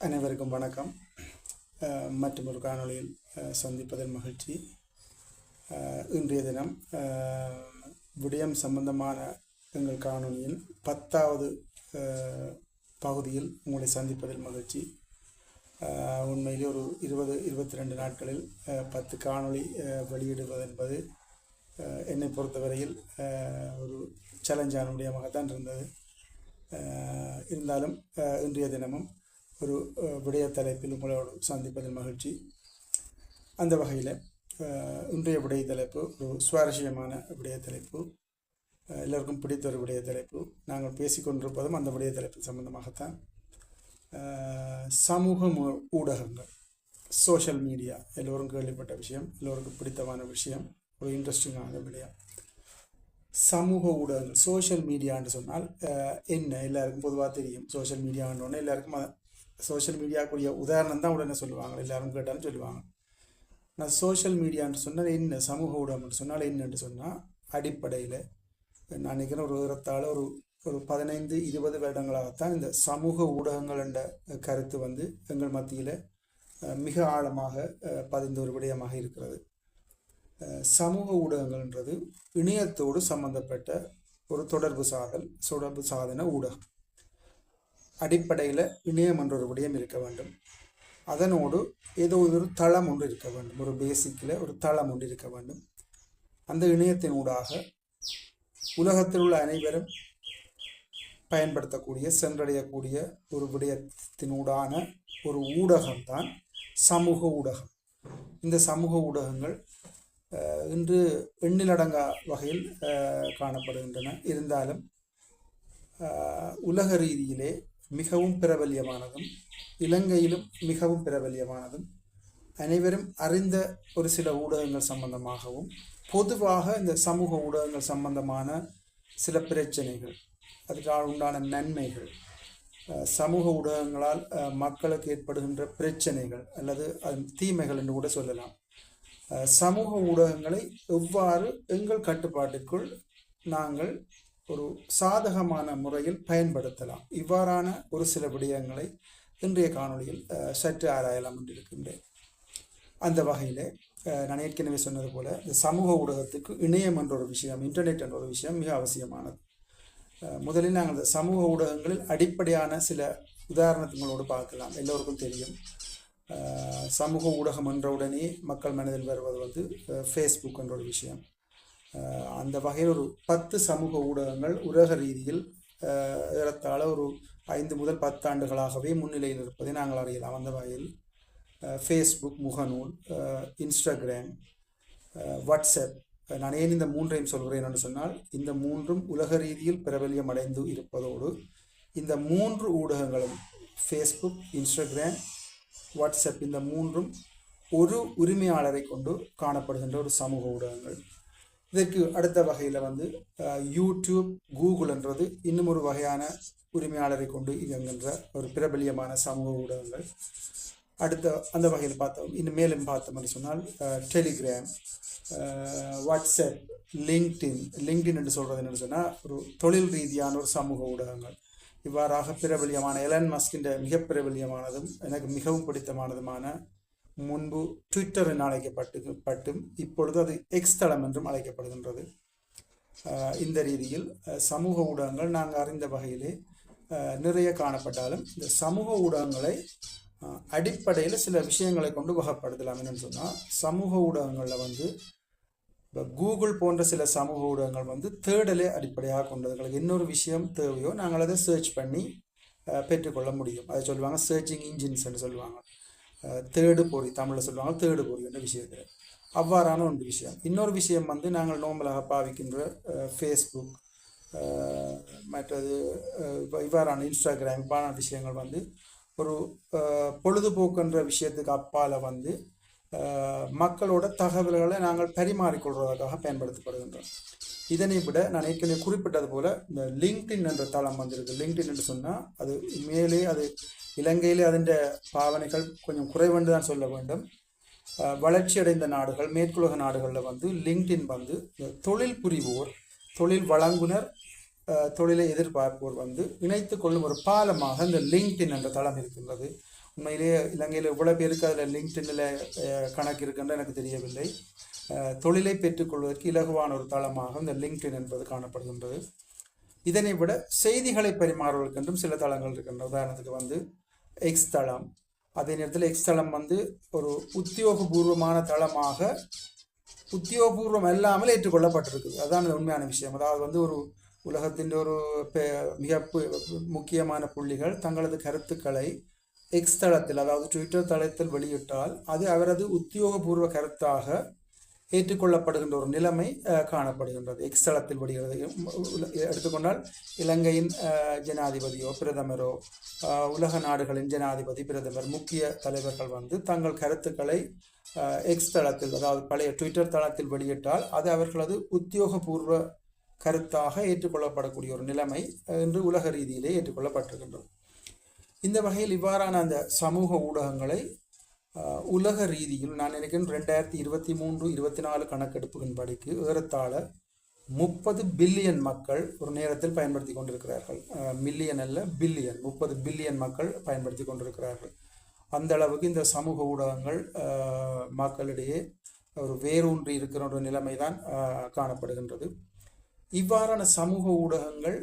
அனைவருக்கும் வணக்கம். அஹ், மற்றும் ஒரு காணொளியில் அஹ், சந்திப்பதில் மகிழ்ச்சி. இன்றைய தினம் விடயம் சம்பந்தமான எங்கள் காணொளியில் பத்தாவது பகுதியில் உங்களை சந்திப்பதில் மகிழ்ச்சி. உண்மையிலே ஒரு இருபது இருபத்தி ரெண்டு நாட்களில் பத்து காணொளி வெளியிடுவது என்பது என்னை பொறுத்தவரையில் ஒரு சேலஞ்சான விடயமாகத்தான் இருந்தது. இருந்தாலும் இன்றைய தினமும் ஒரு விடய தலைப்பில் உங்களோடு சந்திப்பதில் மகிழ்ச்சி. அந்த வகையில் இன்றைய விடய தலைப்பு ஒரு சுவாரஸ்யமான விடய தலைப்பு எல்லோருக்கும் பிடித்த ஒரு விடய தலைப்பு. நாங்கள் பேசிக்கொண்டிருப்பதும் அந்த விடய தலைப்பு சம்பந்தமாகத்தான். சமூக ஊடகங்கள் சோஷியல் மீடியா எல்லோரும் கேள்விப்பட்ட விஷயம் எல்லோருக்கும் பிடித்தமான விஷயம் ஒரு இன்ட்ரெஸ்டிங்கான விடயம். சமூக ஊடகங்கள் சோஷியல் மீடியான்னு சொன்னால் என்ன? எல்லாருக்கும் பொதுவாக தெரியும். சோஷியல் மீடியான்னு எல்லாருக்கும் சோஷியல் மீடியாக்குரிய உதாரணம் தான் உடனே சொல்லுவாங்க. எல்லாரும் கேட்டாலும் சொல்லுவாங்க. நான் சோஷியல் மீடியான்னு சொன்னால் என்ன? சமூக ஊடகம்னு சொன்னால் என்னன்னு சொன்னால் அடிப்படையில் நான் நினைக்கிறேன் ஒரு ஏறத்தாழ ஒரு ஒரு பதினைந்து இருபது வருடங்களாகத்தான் இந்த சமூக ஊடகங்கள் என்ற கருத்து வந்து எங்கள் மத்தியில் மிக ஆழமாக பதிந்த ஒரு விடயமாக இருக்கிறது. சமூக ஊடகங்கள்ன்றது இணையத்தோடு சம்பந்தப்பட்ட ஒரு தொடர்பு சாதல் தொடர்பு சாதன ஊடகம். அடிப்படையில் இணையம் என்ற ஒரு விடயம் இருக்க வேண்டும். அதனோடு ஏதோ ஒரு தளம் ஒன்று இருக்க வேண்டும். ஒரு பேசிக்கில் ஒரு தளம் ஒன்று இருக்க வேண்டும். அந்த இணையத்தினூடாக உலகத்தில் உள்ள அனைவரும் பயன்படுத்தக்கூடிய சென்றடையக்கூடிய ஒரு விடயத்தினூடான ஒரு ஊடகம்தான் சமூக ஊடகம். இந்த சமூக ஊடகங்கள் இன்று எண்ணிலடங்கா வகையில் காணப்படுகின்றன. இருந்தாலும் உலக ரீதியிலே மிகவும் பிரபல்யமானதும் இலங்கையிலும் மிகவும் பிரபல்யமானதும் அனைவரும் அறிந்த ஒரு சில ஊடகங்கள் சம்பந்தமாகவும் பொதுவாக இந்த சமூக ஊடகங்கள் சம்பந்தமான சில பிரச்சனைகள் அதனால் உண்டான நன்மைகள் சமூக ஊடகங்களால் மக்களுக்கு ஏற்படுகின்ற பிரச்சனைகள் அல்லது அதன் தீமைகள் என்று கூட சொல்லலாம். சமூக ஊடகங்களை எவ்வாறு எங்கள் கட்டுப்பாட்டுக்குள் நாங்கள் ஒரு சாதகமான முறையில் பயன்படுத்தலாம். இவ்வாறான ஒரு சில விடயங்களை இன்றைய காணொளியில் சற்று ஆராயலாம் என்று இருக்கின்றேன். அந்த வகையில் நான் ஏற்கனவே சொன்னது போல இந்த சமூக ஊடகத்துக்கு இணையம் என்ற ஒரு விஷயம் இன்டர்நெட் என்ற ஒரு விஷயம் மிக அவசியமானது. முதலில் நாங்கள் இந்த சமூக ஊடகங்களில் அடிப்படையான சில உதாரணங்களோடு பார்க்கலாம். எல்லோருக்கும் தெரியும். சமூக ஊடகம் என்றவுடனே மக்கள் மனதில் வருவது வந்து ஃபேஸ்புக் என்ற ஒரு விஷயம். அந்த வகையில் ஒரு பத்து சமூக ஊடகங்கள் உலக ரீதியில் ஏறத்தாழ ஒரு ஐந்து முதல் பத்தாண்டுகளாகவே முன்னிலையில் இருப்பதை நாங்கள் அறியலாம். அந்த வகையில் ஃபேஸ்புக் முகநூல் இன்ஸ்டாகிராம் வாட்ஸ்அப் நான் ஏன் இந்த மூன்றையும் சொல்கிறேன் என்று சொன்னால் இந்த மூன்றும் உலக ரீதியில் பிரபல்யம் அடைந்து இருப்பதோடு இந்த மூன்று ஊடகங்களும் ஃபேஸ்புக் இன்ஸ்டாகிராம் வாட்ஸ்அப் இந்த மூன்றும் ஒரு உரிமையாளரை கொண்டு காணப்படுகின்ற ஒரு சமூக ஊடகங்கள். இதற்கு அடுத்த வகையில் வந்து யூடியூப் கூகுள்ன்றது இன்னும் ஒரு வகையான உரிமையாளரை கொண்டு இயங்குகின்ற ஒரு பிரபலியமான சமூக ஊடகங்கள். அடுத்த அந்த வகையில் பார்த்தோம். இன்னும் மேலும் பார்த்தோம்னு சொன்னால் டெலிகிராம் வாட்ஸ்அப் லிங்க்டின். லிங்க்டின் என்று சொல்கிறது என்னன்னு சொன்னால் ஒரு தொழில் ரீதியான ஒரு சமூக ஊடகங்கள். இவ்வாறாக பிரபலியமான எலன் மஸ்கின்ற மிக பிரபலியமானதும் எனக்கு மிகவும் பிடித்தமானதுமான முன்பு ட்விட்டர் என அழைக்கப்பட்டு பட்டும் இப்பொழுது அது எக்ஸ் தளம் என்றும் அழைக்கப்படுகின்றது. இந்த ரீதியில் சமூக ஊடகங்கள் நாங்கள் அறிந்த வகையிலே நிறைய காணப்பட்டாலும் இந்த சமூக ஊடகங்களை அடிப்படையில் சில விஷயங்களை கொண்டு வகைப்படுத்தலாம் என்னன்னு சொன்னால் சமூக ஊடகங்களில் வந்து இப்போ கூகுள் போன்ற சில சமூக ஊடகங்கள் வந்து தேடலை அடிப்படையாக கொண்டது. எங்களுக்கு இன்னொரு விஷயம் தேவையோ நாங்கள் அதை சர்ச் பண்ணி பெற்றுக்கொள்ள முடியும். அதை சொல்லுவாங்க சர்ச்சிங் இன்ஜின்ஸ்ன்னு சொல்லுவாங்க. தேடு பொறி தமிழில் சொல்லுவாங்க தேடு பொறி என்ற விஷயத்தில். அவ்வாறான ஒன்று விஷயம். இன்னொரு விஷயம் வந்து நாங்கள் நோம்பலாக பாவிக்கின்ற ஃபேஸ்புக் மற்றது இவ்வாறான இன்ஸ்டாகிராம் இவ்வாறான விஷயங்கள் வந்து ஒரு பொழுதுபோக்குன்ற விஷயத்துக்கு அப்பால் வந்து மக்களோட தகவல்களை நாங்கள் பரிமாறிக்கொள்வதற்காக பயன்படுத்தப்படுகின்றோம். இதனை விட நான் ஏற்கனவே குறிப்பிட்டது போல் இந்த லிங்க்டின் என்ற தளம் வந்திருக்கு. லிங்க்டின் என்று சொன்னால் அது மேலே அது இலங்கையில் அதன் பாவனைகள் கொஞ்சம் குறைவென்று தான் சொல்ல வேண்டும். வளர்ச்சியடைந்த நாடுகள் மேற்குலக நாடுகளில் வந்து லிங்க்டின் வந்து தொழில் புரிவோர் தொழில் வழங்குனர் தொழிலை எதிர்பார்ப்போர் வந்து இணைத்து கொள்ளும் ஒரு பாலமாக இந்த லிங்க்டின் என்ற தளம் இருக்கின்றது. உண்மையிலேயே இலங்கையில் இவ்வளோ பேருக்கு அதில் லிங்க்டின்னில் கணக்கு இருக்குன்ற எனக்கு தெரியவில்லை. தொழிலை பெற்றுக்கொள்வதற்கு இலகுவான ஒரு தளமாக இந்த லிங்க்டின் என்பது காணப்படுகின்றது. இதனை விட செய்திகளை பரிமாறுவதற்கென்றும் சில தளங்கள் இருக்கின்றன. உதாரணத்துக்கு வந்து எக்ஸ் தளம். அதே நேரத்தில் எக்ஸ் தளம் வந்து ஒரு உத்தியோகபூர்வமான தளமாக உத்தியோகபூர்வம் இல்லாமல் ஏற்றுக்கொள்ளப்பட்டிருக்குது. அதுதான் உண்மையான விஷயம். அதாவது வந்து ஒரு உலகத்தின் ஒரு பெ- மிக முக்கியமான புள்ளிகள் தங்களது கருத்துக்களை எக்ஸ் தளத்தில் அதாவது ட்விட்டர் தளத்தில் வெளியிட்டால் அது அவரது உத்தியோகபூர்வ கருத்தாக ஏற்றுக்கொள்ளப்படுகின்ற ஒரு நிலைமை காணப்படுகின்றது. எக்ஸ் தளத்தில் வெளியிடுறது எடுத்துக்கொண்டால் இலங்கையின் ஜனாதிபதியோ பிரதமரோ உலக நாடுகளின் ஜனாதிபதி பிரதமர் முக்கிய தலைவர்கள் வந்து தங்கள் கருத்துக்களை எக்ஸ் தளத்தில் அதாவது பழைய ட்விட்டர் தளத்தில் வெளியிட்டால் அது அவர்களது உத்தியோகபூர்வ கருத்தாக ஏற்றுக்கொள்ளப்படக்கூடிய ஒரு நிலைமை என்று உலக ரீதியிலே ஏற்றுக்கொள்ளப்பட்டிருக்கின்றது. இந்த வகையில் இவ்வாறான அந்த சமூக ஊடகங்களை உலக ரீதியில் நான் நினைக்கிறேன் ரெண்டாயிரத்தி இருபத்தி மூன்று இருபத்தி நாலு கணக்கெடுப்புகளின்படிக்கு ஏறத்தாழ முப்பது பில்லியன் மக்கள் ஒரு நேரத்தில் பயன்படுத்தி கொண்டிருக்கிறார்கள். மில்லியன் அல்ல பில்லியன் முப்பது பில்லியன் மக்கள் பயன்படுத்தி கொண்டிருக்கிறார்கள். அந்த அளவுக்கு இந்த சமூக ஊடகங்கள் மக்களிடையே ஒரு வேரூன்றி இருக்கிற ஒரு நிலைமை தான் காணப்படுகின்றது. இவ்வாறான சமூக ஊடகங்கள்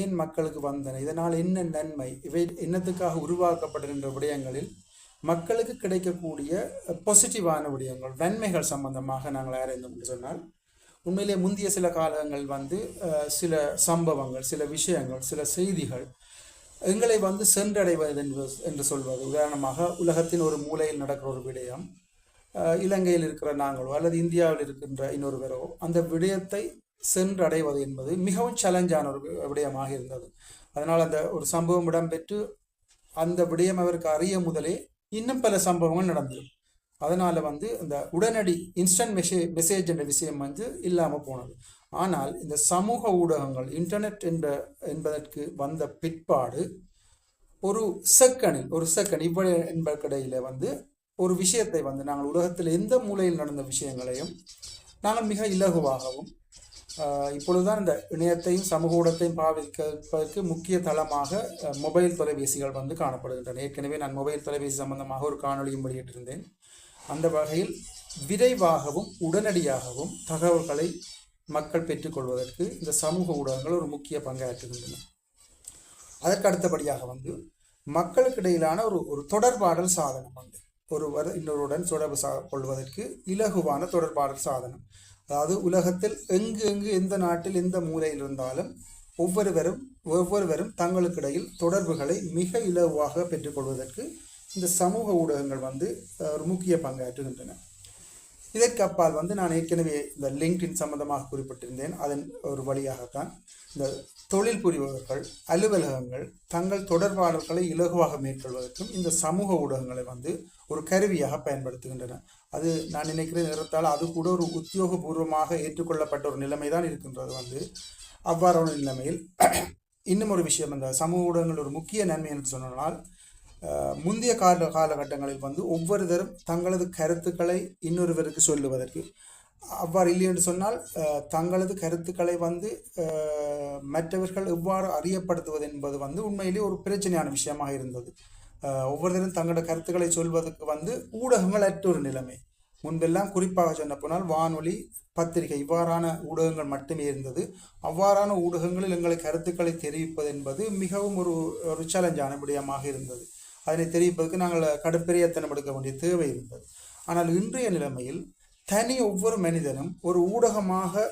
ஏன் மக்களுக்கு வந்தன? இதனால் என்ன நன்மை? இவை என்னத்துக்காக உருவாக்கப்படுகின்ற விடயங்களில் மக்களுக்கு கிடைக்கக்கூடிய பாசிட்டிவான விடயங்கள் நன்மைகள் சம்பந்தமாக நாங்கள் அறிந்தோம் சொன்னால் உண்மையிலே முந்தைய சில காலங்கள் வந்து சில சம்பவங்கள் சில விஷயங்கள் சில செய்திகள் எங்களை வந்து சென்றடைவது என்று என்று சொல்வது. உதாரணமாக உலகத்தின் ஒரு மூலையில் நடக்கிற ஒரு விடயம் இலங்கையில் இருக்கிற நாங்களோ அல்லது இந்தியாவில் இருக்கின்ற இன்னொருவரோ அந்த விடயத்தை சென்றடைவது என்பது மிகவும் சேலஞ்சான ஒரு விடயமாக இருந்தது. அதனால் அந்த ஒரு சம்பவம் இடம்பெற்று அந்த விடயம் அவருக்கு அறிய முதலே இன்னும் பல சம்பவங்கள் நடந்தது அதனால் வந்து இந்த உடனடி இன்ஸ்டன்ட் மெசே மெசேஜ் என்ற விஷயம் வந்து இல்லாமல் போனது. ஆனால் இந்த சமூக ஊடகங்கள் இன்டர்நெட் என்ற என்பதற்கு வந்த பிற்பாடு ஒரு செகண்டில் ஒரு செகண்ட் இவ்வளவு என்பதற்கிடையில் வந்து ஒரு விஷயத்தை வந்து நாங்கள் உலகத்தில் எந்த மூலையில் நடந்த விஷயங்களையும் நாங்கள் மிக இலகுவாகவும் இப்பொழுதுதான் இந்த இணையத்தையும் சமூக ஊடகத்தையும் பாவிப்பதற்கு முக்கிய தளமாக மொபைல் தொலைபேசிகள் வந்து காணப்படுகின்றன. ஏற்கனவே நான் மொபைல் தொலைபேசி சம்பந்தமாக ஒரு காணொளியும் வெளியிட்டிருந்தேன். அந்த வகையில் விரைவாகவும் உடனடியாகவும் தகவல்களை மக்கள் பெற்றுக்கொள்வதற்கு இந்த சமூக ஊடகங்கள் ஒரு முக்கிய பங்காற்றுகின்றன. அதற்கு அடுத்தபடியாக வந்து மக்களுக்கு இடையிலான ஒரு ஒரு தொடர்பாடல் சாதனம் வந்து ஒருவர் இன்னொருடன் தொடர்பு சா கொள்வதற்கு இலகுவான தொடர்பாடல் சாதனம். அதாவது உலகத்தில் எங்கு எங்கு எந்த நாட்டில் எந்த மூலையில் இருந்தாலும் ஒவ்வொருவரும் ஒவ்வொருவரும் தங்களுக்கிடையில் தொடர்புகளை மிக இலகுவாக பெற்றுக்கொள்வதற்கு இந்த சமூக ஊடகங்கள் வந்து ஒரு முக்கிய பங்காற்றுகின்றன இதற்கு அப்பால் வந்து நான் ஏற்கனவே இந்த லிங்க்டின் சம்பந்தமாக குறிப்பிட்டிருந்தேன். அதன் ஒரு வழியாகத்தான் இந்த தொழில் புரிபவர்கள் அலுவலகங்கள் தங்கள் தொடர்பாளர்களை இலகுவாக மேற்கொள்வதற்கும் இந்த சமூக ஊடகங்களை வந்து ஒரு கருவியாக பயன்படுத்துகின்றன. அது நான் நினைக்கிறேன் நிறத்தால் அது கூட ஒரு உத்தியோகபூர்வமாக ஏற்றுக்கொள்ளப்பட்ட ஒரு நிலைமை தான் இருக்கின்றது வந்து. அவ்வாறான நிலைமையில் இன்னும் ஒரு விஷயம் இந்த சமூக ஊடகங்கள் ஒரு முக்கிய நன்மை என்று சொன்னால் முந்தைய கால காலகட்டங்களில் வந்து ஒவ்வொருத்தரும் தங்களது கருத்துக்களை இன்னொருவருக்கு சொல்லுவதற்கு. அவ்வாறு இல்லை என்று சொன்னால் தங்களது கருத்துக்களை வந்து மற்றவர்கள் எவ்வாறு அறியப்படுத்துவது என்பது வந்து உண்மையிலேயே ஒரு பிரச்சனையான விஷயமாக இருந்தது. ஒவ்வொருத்தரும் தங்களோட கருத்துக்களை சொல்வதற்கு வந்து ஊடகங்கள் அற்ற ஒரு நிலைமை. முன்பெல்லாம் குறிப்பாக சொன்ன போனால் வானொலி பத்திரிகை இவ்வாறான ஊடகங்கள் மட்டுமே இருந்தது. அவ்வாறான ஊடகங்களில் எங்களை கருத்துக்களை தெரிவிப்பது என்பது மிகவும் ஒரு ஒரு சேலஞ்சான விடயமாக இருந்தது. அதனை தெரிவிப்பதற்கு நாங்கள் கடுப்பெரியத்தனம் எடுக்க வேண்டிய தேவை இருந்தது. ஆனால் இன்றைய நிலைமையில் தனி ஒவ்வொரு மனிதனும் ஒரு ஊடகமாக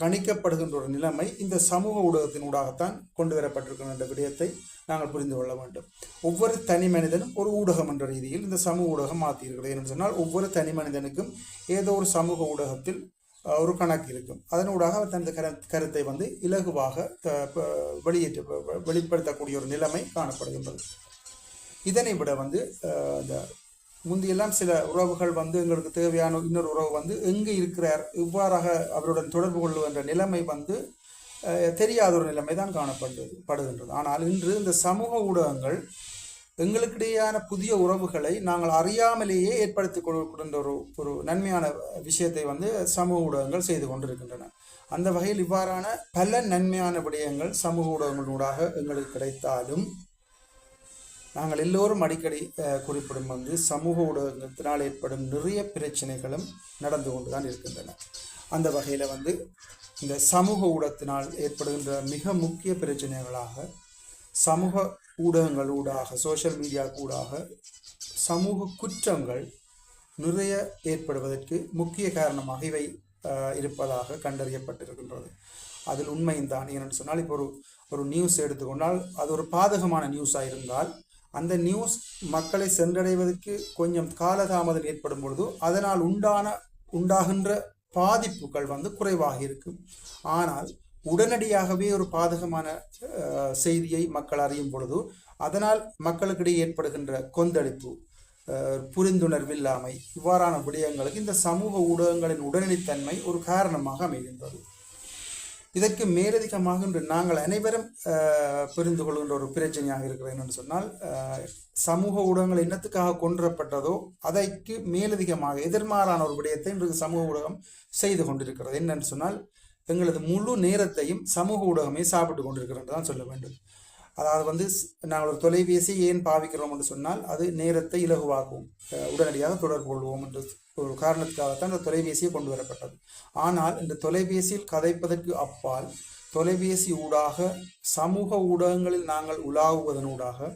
கணிக்கப்படுகின்ற ஒரு நிலைமை இந்த சமூக ஊடகத்தின் ஊடாகத்தான் கொண்டு வரப்பட்டிருக்கிற என்ற விடயத்தை நாங்கள் புரிந்து கொள்ள வேண்டும். ஒவ்வொரு தனி மனிதனும் ஒரு ஊடகம் என்ற ரீதியில் இந்த சமூக ஊடகம் மாற்றியிருக்கிறது என்று சொன்னால் ஒவ்வொரு தனி மனிதனுக்கும் ஏதோ ஒரு சமூக ஊடகத்தில் ஒரு கணக்கு இருக்கும். அதனூடாக அவர் தனது கரு கருத்தை வந்து இலகுவாக த- வெளியேற்ற வெளிப்படுத்தக்கூடிய ஒரு நிலைமை காணப்படுகின்றது. இதனை விட வந்து இந்த முந்தியெல்லாம் சில உறவுகள் வந்து எங்களுக்கு தேவையான இன்னொரு உறவு வந்து எங்கு இருக்கிறார் இவ்வாறாக அவருடன் தொடர்பு கொள்ளுகின்ற நிலைமை வந்து தெரியாத ஒரு நிலைமை தான் காணப்படுது படுகின்றது. ஆனால் இன்று இந்த சமூக ஊடகங்கள் எங்களுக்கிடையேயான புதிய உறவுகளை நாங்கள் அறியாமலேயே ஏற்படுத்தி கொடுக்கின்ற ஒரு ஒரு நன்மையான விஷயத்தை வந்து சமூக ஊடகங்கள் செய்து கொண்டிருக்கின்றன. அந்த வகையில் இவ்வாறான பல நன்மையான விடயங்கள் சமூக ஊடகங்களூடாக எங்களுக்கு கிடைத்தாலும் நாங்கள் எல்லோரும் அடிக்கடி குறிப்பிடும் வந்து சமூக ஊடகத்தினால் ஏற்படும் நிறைய பிரச்சனைகளும் நடந்து கொண்டு தான் இருக்கின்றன. அந்த வகையில் வந்து இந்த சமூக ஊடகத்தினால் ஏற்படுகின்ற மிக முக்கிய பிரச்சனைகளாக சமூக ஊடகங்கள் ஊடாக சோஷியல் மீடியா ஊடாக சமூக குற்றங்கள் நிறைய ஏற்படுவதற்கு முக்கிய காரணமாக இவை இருப்பதாக கண்டறியப்பட்டிருக்கின்றது. அதில் உண்மையும் தான். சொன்னால் இப்போ ஒரு ஒரு நியூஸ் எடுத்துக்கொண்டால் அது ஒரு பாதகமான நியூஸாக இருந்தால் அந்த நியூஸ் மக்களை சென்றடைவதற்கு கொஞ்சம் காலதாமதம் ஏற்படும் பொழுது அதனால் உண்டான உண்டாகின்ற பாதிப்புகள் வந்து குறைவாக இருக்கும். ஆனால் உடனடியாகவே ஒரு பாதகமான செய்தியை மக்கள் அறியும் பொழுது அதனால் மக்களுக்கிடையே ஏற்படுகின்ற கொந்தளிப்பு புரிந்துணர்வு இல்லாமை இவ்வாறான விடயங்களுக்கு இந்த சமூக ஊடகங்களின் உடனடித்தன்மை ஒரு காரணமாக அமைகின்றது. இதற்கு மேலதிகமாக இன்று நாங்கள் அனைவரும் புரிந்து கொள்கின்ற ஒரு பிரச்சனையாக இருக்கிறது என்று சொன்னால் சமூக ஊடகங்கள் என்னத்துக்காக கொன்றப்பட்டதோ அதற்கு மேலதிகமாக எதிர்மாறான ஒரு விடயத்தை இன்று சமூக ஊடகம் செய்து கொண்டிருக்கிறது. என்னன்னு சொன்னால் எங்களது முழு நேரத்தையும் சமூக ஊடகமே சாப்பிட்டு கொண்டிருக்கிறது தான் சொல்ல வேண்டும். அதாவது வந்து நாங்கள் ஒரு தொலைபேசி ஏன் பாவிக்கிறோம் என்று சொன்னால் அது நேரத்தை இலகுவாக்கும். உடனடியாக தொடர்பு கொள்வோம் என்று ஒரு காரணத்துக்காகத்தான் இந்த தொலைபேசியை கொண்டு வரப்பட்டது. ஆனால் இந்த தொலைபேசியில் கதைப்பதற்கு அப்பால் தொலைபேசி ஊடாக சமூக ஊடகங்களில் நாங்கள் உலாவுவதனூடாக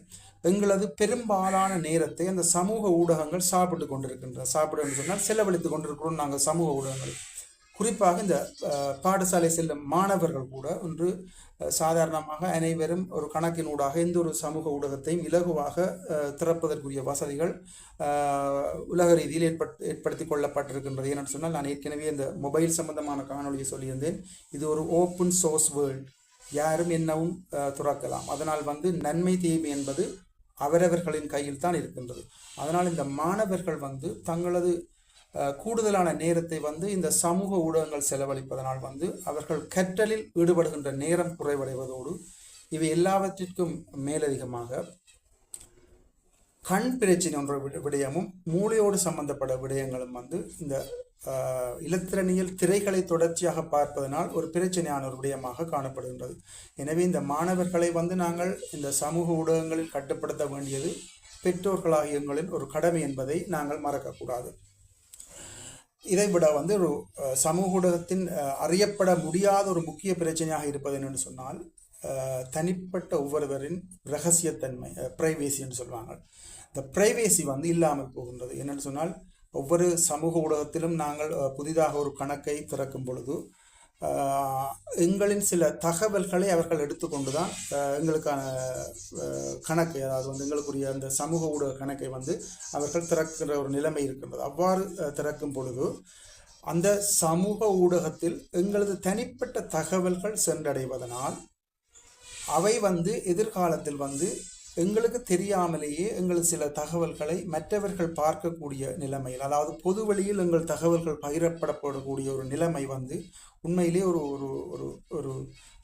எங்களது பெரும்பாலான நேரத்தை அந்த சமூக ஊடகங்கள் சாப்பிட்டு கொண்டிருக்கின்றன. சாப்பிடு சொன்னால் செலவழித்து கொண்டிருக்கிறோம் நாங்கள் சமூக ஊடகங்கள் குறிப்பாக இந்த பாடசாலை செல்லும் மாணவர்கள் கூட ஒன்று சாதாரணமாக அனைவரும் ஒரு கணக்கினூடாக எந்த ஒரு சமூக ஊடகத்தையும் இலகுவாக திறப்பதற்குரிய வசதிகள் உலக ரீதியில் ஏற்பட் ஏற்படுத்தி கொள்ளப்பட்டிருக்கின்றது. ஏன்னு சொன்னால் நான் ஏற்கனவே இந்த மொபைல் சம்பந்தமான காணொளியை சொல்லியிருந்தேன். இது ஒரு ஓப்பன் சோர்ஸ் வேர்ல்ட் யாரும் என்னவும் துறக்கலாம். அதனால் வந்து நன்மை தீமை என்பது அவரவர்களின் கையில் தான் இருக்கின்றது. அதனால் இந்த மாணவர்கள் வந்து தங்களது கூடுதலான நேரத்தை வந்து இந்த சமூக ஊடகங்கள் செலவழிப்பதனால் வந்து அவர்கள் கற்றலில் ஈடுபடுகின்ற நேரம் குறைவடைவதோடு இவை எல்லாவற்றிற்கும் மேலதிகமாக கண் பிரச்சனை என்ற விடயமும் மூளையோடு சம்பந்தப்பட்ட விடயங்களும் வந்து இந்த இலத்திரணியில் திரைகளை தொடர்ச்சியாக பார்ப்பதனால் ஒரு பிரச்சனையான ஒரு விடயமாக காணப்படுகின்றது. எனவே இந்த மாணவர்களை வந்து நாங்கள் இந்த சமூக ஊடகங்களில் கட்டுப்படுத்த வேண்டியது பெற்றோர்களாக எங்களின் ஒரு கடமை என்பதை நாங்கள் மறக்கக்கூடாது. இதை விட வந்து ஒரு சமூக ஊடகத்தின் அறியப்பட முடியாத ஒரு முக்கிய பிரச்சனையாக இருப்பது என்னென்னு சொன்னால் தனிப்பட்ட ஒவ்வொருவரின் ரகசியத்தன்மை பிரைவேசி என்று சொல்லுவாங்க இந்த பிரைவேசி வந்து இல்லாமல் போகின்றது. என்னென்னு சொன்னால் ஒவ்வொரு சமூக ஊடகத்திலும் நாங்கள் புதிதாக ஒரு கணக்கை திறக்கும் பொழுது எங்களின் சில தகவல்களை அவர்கள் எடுத்துக்கொண்டு தான் எங்களுக்கான கணக்கு கணக்கை அதாவது வந்து எங்களுக்குரிய அந்த சமூக ஊடக கணக்கை வந்து அவர்கள் திறக்கிற ஒரு நிலைமை இருக்கின்றது. அவ்வாறு திறக்கும் பொழுது அந்த சமூக ஊடகத்தில் எங்களது தனிப்பட்ட தகவல்கள் சென்றடைவதனால் அவை வந்து எதிர்காலத்தில் வந்து எங்களுக்கு தெரியாமலேயே எங்கள் சில தகவல்களை மற்றவர்கள் பார்க்கக்கூடிய நிலைமையில் அதாவது பொது வழியில் எங்கள் தகவல்கள் பகிரப்படப்படக்கூடிய ஒரு நிலைமை வந்து உண்மையிலே ஒரு ஒரு ஒரு ஒரு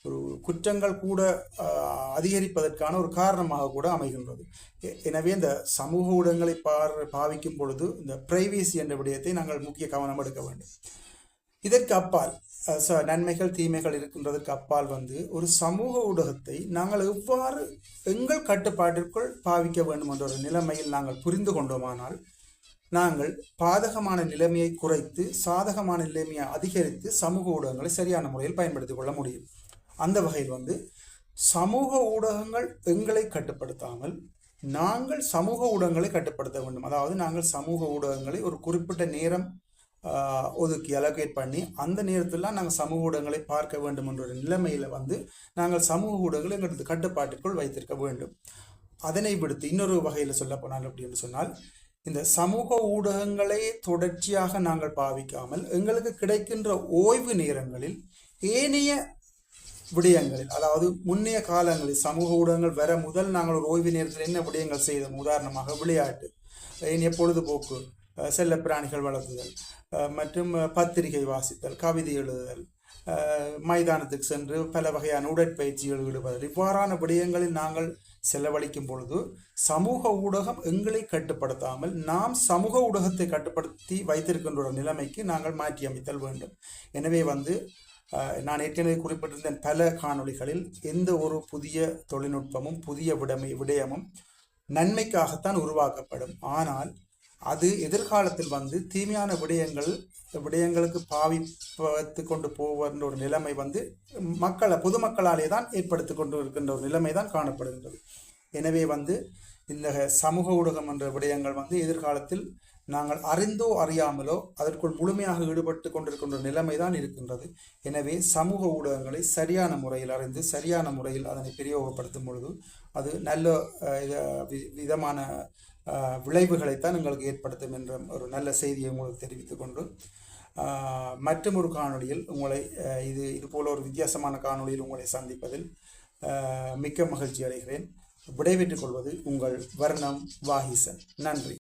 ஒரு குற்றங்கள் கூட அதிகரிப்பதற்கான ஒரு காரணமாக கூட அமைகின்றது. எனவே இந்த சமூக ஊடகங்களை பார் பாவிக்கும் பொழுது இந்த பிரைவேசி என்ற விடயத்தை நாங்கள் முக்கிய கவனம் எடுக்க வேண்டும். இதற்கு அப்பால் நன்மைகள் தீமைகள் இருக்கின்றதுக்கு அப்பால் வந்து ஒரு சமூக ஊடகத்தை நாங்கள் எவ்வாறு எங்கள் கட்டுப்பாட்டிற்குள் பாவிக்க வேண்டும் என்ற ஒரு நிலைமையில் நாங்கள் புரிந்து கொண்டோமானால் நாங்கள் பாதகமான நிலைமையை குறைத்து சாதகமான நிலைமையை அதிகரித்து சமூக ஊடகங்களை சரியான முறையில் பயன்படுத்திக் கொள்ள முடியும். அந்த வகையில் வந்து சமூக ஊடகங்கள் எங்களை கட்டுப்படுத்தாமல் நாங்கள் சமூக ஊடகங்களை கட்டுப்படுத்த வேண்டும். அதாவது நாங்கள் சமூக ஊடகங்களை ஒரு குறிப்பிட்ட நேரம் ஒதுக்கி அலோகேட் பண்ணி அந்த நேரத்தில் நாங்கள் சமூக ஊடகங்களை பார்க்க வேண்டும் என்ற ஒரு நிலைமையில் வந்து நாங்கள் சமூக ஊடகங்களை எங்களது கட்டுப்பாட்டுக்குள் வைத்திருக்க வேண்டும். அதனை விடுத்து இன்னொரு வகையில் சொல்ல போனால் அப்படின்னு சொன்னால் இந்த சமூக ஊடகங்களை தொடர்ச்சியாக நாங்கள் பாவிக்காமல் எங்களுக்கு கிடைக்கின்ற ஓய்வு நேரங்களில் ஏனைய விடயங்களில் அதாவது முன்னைய காலங்களில் சமூக ஊடகங்கள் வர முதல் நாங்கள் ஒரு ஓய்வு நேரத்தில் என்ன விடயங்கள் செய்தோம்? உதாரணமாக விளையாட்டு ஏனைய பொழுதுபோக்கு செல்ல பிராணிகள் வளர்த்துதல் மற்றும் பத்திரிகை வாசித்தல் கவிதை எழுதுதல் மைதானத்துக்கு சென்று பல வகையான உடற்பயிற்சிகள் ஈடுபடுதல். இவ்வாறான விடயங்களில் நாங்கள் செலவழிக்கும் பொழுது சமூக ஊடகம் எங்களை கட்டுப்படுத்தாமல் நாம் சமூக ஊடகத்தை கட்டுப்படுத்தி வைத்திருக்கின்ற ஒரு நிலைமைக்கு நாங்கள் மாற்றி அமைத்தல் வேண்டும். எனவே வந்து நான் ஏற்கனவே குறிப்பிட்டிருந்த பல காணொளிகளில் எந்த ஒரு புதிய தொழில்நுட்பமும் புதிய விடமை விடயமும் நன்மைக்காகத்தான் உருவாக்கப்படும். ஆனால் அது எதிர்காலத்தில் வந்து தீமையான விடயங்கள் விடயங்களுக்கு பாவித்து கொண்டு போவன்ற ஒரு நிலைமை வந்து மக்களை பொதுமக்களாலே தான் ஏற்படுத்தி கொண்டு இருக்கின்ற ஒரு நிலைமை தான் காணப்படுகின்றது. எனவே வந்து இந்த சமூக ஊடகம் என்ற விடயங்கள் வந்து எதிர்காலத்தில் நாங்கள் அறிந்தோ அறியாமலோ அதற்குள் முழுமையாக ஈடுபட்டு கொண்டிருக்கின்ற நிலைமை தான் இருக்கின்றது. எனவே சமூக ஊடகங்களை சரியான முறையில் அறிந்து சரியான முறையில் அதனை பிரயோகப்படுத்தும் பொழுது அது நல்ல வி- விதமான விளைவுகளைத்தான் எங்களுக்கு ஏற்படுத்தும் என்ற ஒரு நல்ல செய்தியை உங்களுக்கு தெரிவித்துக் கொண்டு மற்றும் ஒரு காணொளியில் உங்களை இது இதுபோல் ஒரு வித்தியாசமான காணொளியில் உங்களை சந்திப்பதில் மிக்க மகிழ்ச்சி அடைகிறேன். விடைபெற்றுக் கொள்வது உங்கள் வர்ணம் வாகிசன் நன்றி.